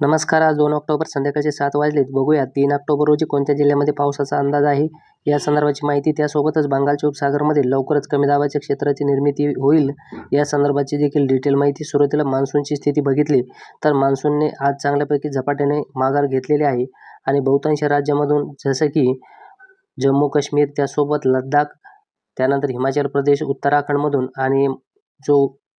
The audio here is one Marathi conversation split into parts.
नमस्कार आज दोन ऑक्टोबर संध्याकाळचे सात वाजलेत. बघूया तीन ऑक्टोबर रोजी कोणत्या जिल्ह्यामध्ये पावसाचा अंदाज आहे? या संदर्भाची माहिती त्यासोबतच बंगालच्या उपसागरमध्ये लवकरच कमी दाबाच्या क्षेत्राची निर्मिती होईल. या संदर्भाची देखील डिटेल माहिती सुरुवातीला मान्सूनची स्थिती बघितली तर मान्सूनने आज चांगल्यापैकी झपाट्याने माघार घेतलेली आहे. आणि बहुतांश राज्यामधून जसं की जम्मू काश्मीर त्यासोबत लद्दाख त्यानंतर हिमाचल प्रदेश उत्तराखंडमधून आणि जो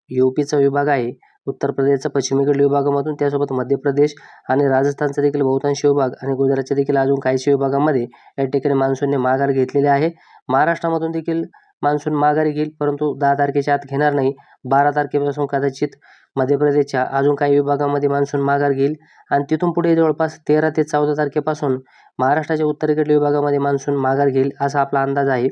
यू पीचा विभाग आहे उत्तर प्रदेशचा पश्चिमेकडील विभागामधून त्यासोबत मध्य प्रदेश आणि राजस्थानचा देखील बहुतांश विभाग आणि गुजरातच्या देखील अजून काहीशे विभागामध्ये या ठिकाणी मान्सूनने माघार घेतलेली आहे. महाराष्ट्रामधून देखील मान्सून माघारी घेईल परंतु दहा तारखेच्या आत घेणार नाही. बारा तारखेपासून कदाचित मध्य प्रदेशच्या अजून काही विभागामध्ये मान्सून माघार घेईल आणि तिथून पुढे जवळपास तेरा ते चौदा तारखेपासून महाराष्ट्राच्या उत्तरेकडील विभागामध्ये मान्सून माघार घेईल असा आपला अंदाज आहे.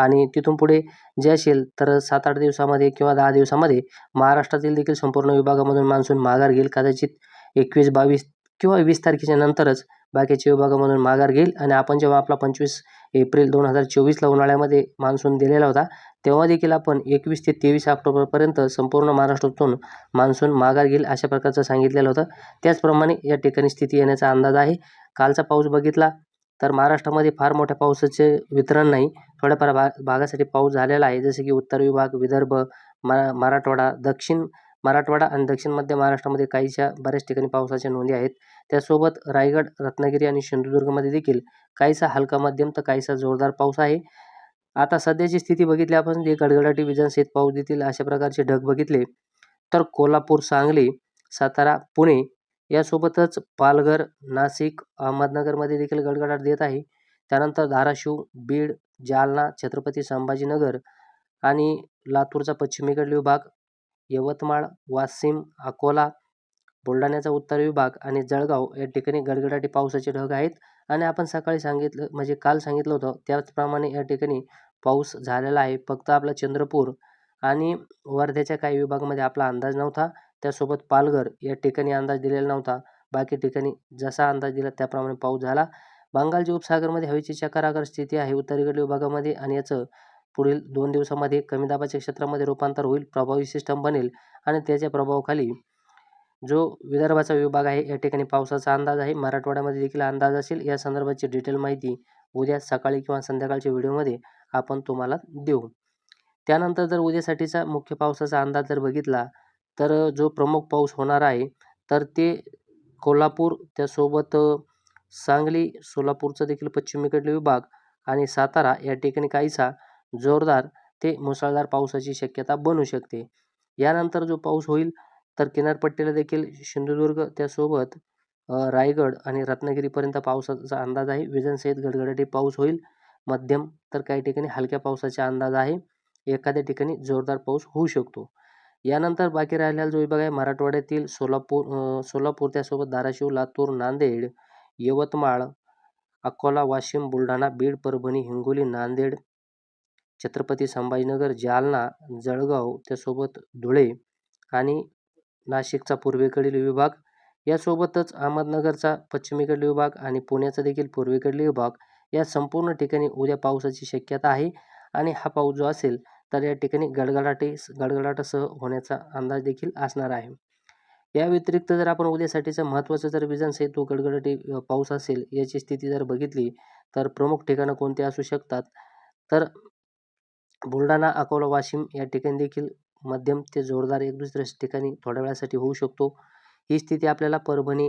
आणि तिथून पुढे जे असेल तर सात आठ दिवसामध्ये किंवा दहा दिवसामध्ये महाराष्ट्रातील देखील संपूर्ण विभागामधून मान्सून माघार घेईल. कदाचित एकवीस बावीस किंवा वीस तारखेच्या नंतरच बाकीच्या विभागामधून माघार घेईल. आणि आपण जेव्हा आपला पंचवीस एप्रिल दोन हजार चोवीसला उन्हाळ्यामध्ये मान्सून दिलेला होता तेव्हा देखील आपण एकवीस ते तेवीस ऑक्टोबरपर्यंत संपूर्ण महाराष्ट्रातून मान्सून माघार घेईल अशा प्रकारचं सांगितलेलं होतं. त्याचप्रमाणे या ठिकाणी स्थिती येण्याचा अंदाज आहे. कालचा पाऊस बघितला तर महाराष्ट्रामध्ये फार मोठ्या पावसाचे वितरण नाही. थोड्याफार भा भागासाठी पाऊस झालेला आहे. जसे की उत्तर विभाग विदर्भ मरा मराठवाडा दक्षिण मराठवाडा आणि दक्षिण मध्य महाराष्ट्रामध्ये काहीशा बऱ्याच ठिकाणी पावसाच्या नोंदी आहेत. त्यासोबत रायगड रत्नागिरी आणि सिंधुदुर्गमध्ये देखील काहीसा हलका मध्यम तर काहीसा जोरदार पाऊस आहे. आता सध्याची स्थिती बघितली आपण जे गडगडाटी विजांसहित पाऊस देतील अशा प्रकारचे ढग बघितले. तर कोल्हापूर सांगली सातारा पुणे यासोबतच पालघर नाशिक अहमदनगरमध्ये देखील गडगडाट देत आहे. त्यानंतर धाराशिव बीड जालना छत्रपती संभाजीनगर आणि लातूरचा पश्चिमेकडील विभाग यवतमाळ वाशिम अकोला बुलढाण्याचा उत्तर विभाग आणि जळगाव या ठिकाणी गडगडाटी पावसाचे ढग आहेत. आणि आपण सकाळी सांगितलं म्हणजे काल सांगितलं होतं त्याचप्रमाणे या ठिकाणी पाऊस झालेला आहे. फक्त आपला चंद्रपूर आणि वर्ध्याच्या काही विभागामध्ये आपला अंदाज नव्हता. त्यासोबत पालघर या ठिकाणी अंदाज दिलेला नव्हता. बाकी ठिकाणी जसा अंदाज दिला त्याप्रमाणे पाऊस झाला. बंगालच्या उपसागरमध्ये हवेची चक्राकार स्थिती आहे. उत्तरेकडील विभागामध्ये आणि याचं पुढील दोन दिवसामध्ये कमी दाबाच्या क्षेत्रामध्ये रूपांतर होईल प्रभावी सिस्टम बनेल आणि त्याच्या प्रभावाखाली जो विदर्भाचा विभाग आहे या ठिकाणी पावसाचा अंदाज आहे. मराठवाड्यामध्ये देखील अंदाज असेल. या संदर्भाची डिटेल माहिती उद्या सकाळी किंवा संध्याकाळच्या व्हिडिओमध्ये आपण तुम्हाला देऊ. त्यानंतर जर उद्यासाठीचा मुख्य पावसाचा अंदाज जर बघितला तर जो प्रमुख पाऊस होणार आहे तर ते कोल्हापूर त्यासोबत सांगली सोलापूरचा देखील पश्चिमेकडील विभाग आणि सातारा या ठिकाणी काहीसा जोरदार ते मुसळधार पावसाची शक्यता बनू शकते. यानंतर जो पाऊस होईल तर किनारपट्टीला देखील सिंधुदुर्ग त्यासोबत रायगड आणि रत्नागिरीपर्यंत पावसाचा अंदाज आहे. विजांसहित गडगडाटी पाऊस होईल. मध्यम तर काही ठिकाणी हलक्या पावसाचा अंदाज आहे. एखाद्या ठिकाणी जोरदार पाऊस होऊ शकतो. यानंतर बाकी राहिलेला जो विभाग आहे मराठवाड्यातील सोलापूर सोलापूर त्यासोबत धाराशिव लातूर नांदेड यवतमाळ अकोला वाशिम बुलढाणा बीड परभणी हिंगोली नांदेड छत्रपती संभाजीनगर जालना जळगाव त्यासोबत धुळे आणि नाशिकचा पूर्वेकडील विभाग. यासोबतच अहमदनगरचा पश्चिमेकडील विभाग आणि पुण्याचा देखील पूर्वेकडील विभाग. या संपूर्ण ठिकाणी उद्या पावसाची शक्यता आहे आणि हा पाऊस जो असेल तर या ठिकाणी गडगडाटी गडगडाटासह होण्याचा अंदाज देखील असणार आहे. या व्यतिरिक्त जर आपण उद्यासाठीचं महत्त्वाचं जर विजांसहित तो गडगडाटी पाऊस असेल याची स्थिती जर बघितली तर प्रमुख ठिकाणं कोणती असू शकतात? तर बुलढाणा अकोला वाशिम या ठिकाणी देखील मध्यम ते जोरदार एक दुसऱ्या ठिकाणी थोड्या वेळासाठी होऊ शकतो. ही स्थिती आपल्याला परभणी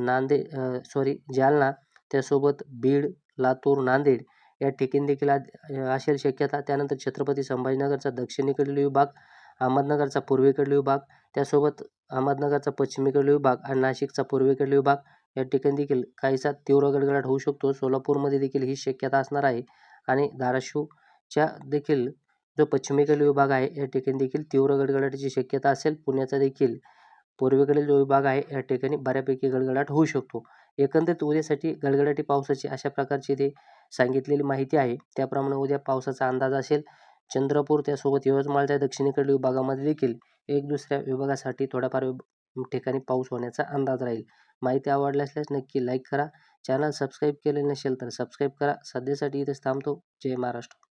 नांदे सॉरी जालना त्यासोबत बीड लातूर नांदेड या ठिकाणी देखील असेल शक्यता. त्यानंतर छत्रपती संभाजीनगरचा दक्षिणेकडील विभाग अहमदनगरचा पूर्वेकडील विभाग त्यासोबत अहमदनगरचा पश्चिमेकडील विभाग आणि नाशिकचा पूर्वेकडील विभाग. या ठिकाणी देखील काहीसा तीव्र गडगडाट होऊ शकतो. सोलापूरमध्ये देखील ही शक्यता असणार आहे. आणि धाराशिवच्या देखील जो पश्चिमेकडील विभाग आहे या ठिकाणी देखील तीव्र गडगडाटाची शक्यता असेल. पुण्याचा देखील पूर्वेकडील जो विभाग आहे या ठिकाणी बऱ्यापैकी गडगडाट होऊ शकतो. एकंदरीत उद्यासाठी गडगडाटी पावसाची अशा प्रकारची ते सांगितलेली माहिती आहे. त्याप्रमाणे उद्या पावसाचा अंदाज असेल. चंद्रपूर त्यासोबत यवतमाळच्या दक्षिणेकडील विभागामध्ये देखील एक दुसऱ्या विभागासाठी थोड्याफार ठिकाणी पाऊस होण्याचा अंदाज राहील. माहिती आवडली असल्यास नक्की लाईक करा. चॅनल सबस्क्राईब केले नसेल तर सबस्क्राईब करा. सध्यासाठी इथेच थांबतो. जय महाराष्ट्र.